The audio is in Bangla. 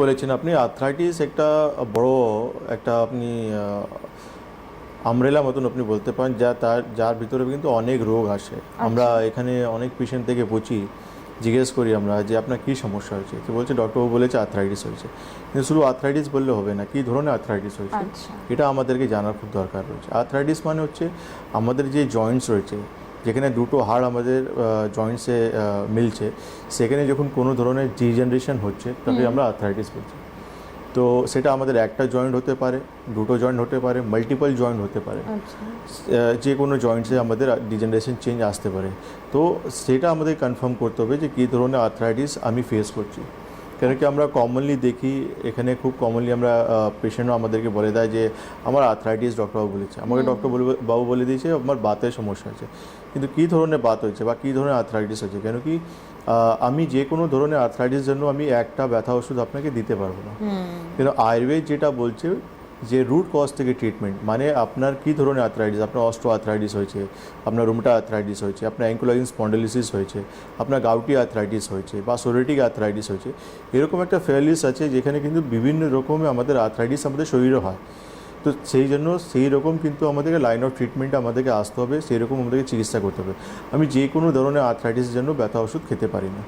বলেছেন আপনি আর্থ্রাইটিস একটা বড় একটা আপনি আমরেলা মতন আপনি বলতে পারেন যা তার যার ভিতরে কিন্তু অনেক রোগ আসে। আমরা এখানে অনেক পেশেন্ট থেকে বুঝি জিজ্ঞেস করি আমরা যে আপনার কী সমস্যা হয়েছে? তো বলছে? ডক্টরবাবু বলেছে আর্থ্রাইটিস হয়েছে। কিন্তু শুধু আর্থ্রাইটিস বললে হবে না কী ধরনের আর্থ্রাইটিস হয়েছে? আচ্ছা। এটা আমাদেরকে জানার খুব দরকার রয়েছে। আর্থ্রাইটিস মানে হচ্ছে আমাদের যে জয়েন্টস রয়েছে যেখানে দুটো হাড় আমাদের জয়েন্টসে মিলছে সেখানে যখন কোনো ধরনের ডিজেনারেশন হচ্ছে তাকে আমরা আর্থ্রাইটিস বলছি। তো সেটা আমাদের একটা জয়েন্ট হতে পারে দুটো জয়েন্ট হতে পারে মাল্টিপল জয়েন্ট হতে পারে। আচ্ছা। যে কোনো জয়েন্টসে আমাদের ডিজেনারেশন চেঞ্জ আসতে পারে। তো সেটা আমাদের কনফার্ম করতে হবে যে কী ধরনের আর্থ্রাইটিস আমি ফেস করছি। কেন কি আমরা কমনলি দেখি এখানে খুব কমনলি আমরা পেশেন্টও আমাদেরকে বলে দেয় যে আমার আর্থ্রাইটিস ডক্টরবাবু বলেছে। আমাকে ডক্টর বাবু বলে দিয়েছে আমার বাতের সমস্যা আছে কিন্তু কী ধরনের বাত হয়েছে বা কী ধরনের আর্থ্রাইটিস হয়েছে? কেন কি আমি যে কোনো ধরনের আর্থরাইটিস জন্য আমি একটা ব্যথা ওষুধ আপনাকে দিতে পারব না। কিন্তু আয়ুর্বেদ যেটা বলছে যে রুট কজ থেকে ট্রিটমেন্ট মানে আপনার কী ধরনের আর্থ্রাইটিস আপনার অস্ট্রো আর্থ্রাইটিস হয়েছে, আপনার রুমটা আর্থ্রাইটিস হয়েছে, আপনার অ্যাঙ্কুলাইন স্পন্ডালিসিস হয়েছে, আপনার গাউটি আর্থ্রাইটিস হয়েছে বা সোরেটিক আর্থ্রাইটিস হয়েছে, এরকম একটা ফেয়ারলিস আছে যেখানে কিন্তু বিভিন্ন রকমের আমাদের আর্থ্রাইটিস আমাদের শরীরে হয়। তো সেই জন্য সেই রকম কিন্তু আমাদেরকে লাইন অফ ট্রিটমেন্ট আমাদেরকে আসতে হবে, সেই রকম আমাদেরকে চিকিৎসা করতে হবে। আমি যে কোনো ধরনের আর্থ্রাইটিসের জন্য ব্যথা ওষুধ খেতে পারি না।